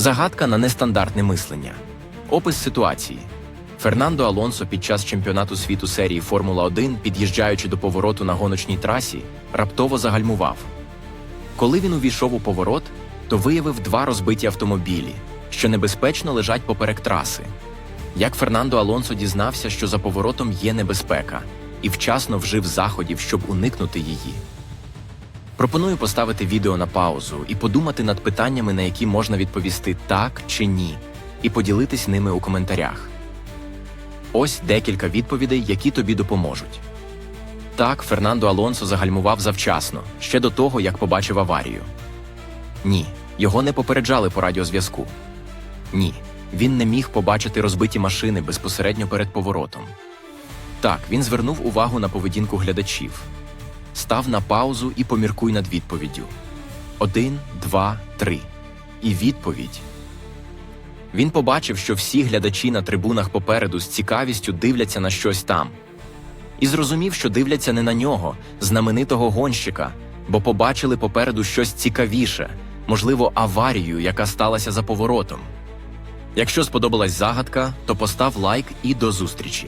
Загадка на нестандартне мислення. Опис ситуації. Фернандо Алонсо під час чемпіонату світу серії Формула 1, під'їжджаючи до повороту на гоночній трасі, раптово загальмував. Коли він увійшов у поворот, то виявив два розбиті автомобілі, що небезпечно лежать поперек траси. Як Фернандо Алонсо дізнався, що за поворотом є небезпека, і вчасно вжив заходів, щоб уникнути її. Пропоную поставити відео на паузу і подумати над питаннями, на які можна відповісти так чи ні, і поділитись ними у коментарях. Ось декілька відповідей, які тобі допоможуть. Так, Фернандо Алонсо загальмував завчасно, ще до того, як побачив аварію. Ні, його не попереджали по радіозв'язку. Ні, він не міг побачити розбиті машини безпосередньо перед поворотом. Так, він звернув увагу на поведінку глядачів. Став на паузу і поміркуй над відповіддю. Один, два, три. І відповідь. Він побачив, що всі глядачі на трибунах попереду з цікавістю дивляться на щось там. І зрозумів, що дивляться не на нього, знаменитого гонщика, бо побачили попереду щось цікавіше, можливо, аварію, яка сталася за поворотом. Якщо сподобалась загадка, то постав лайк і до зустрічі.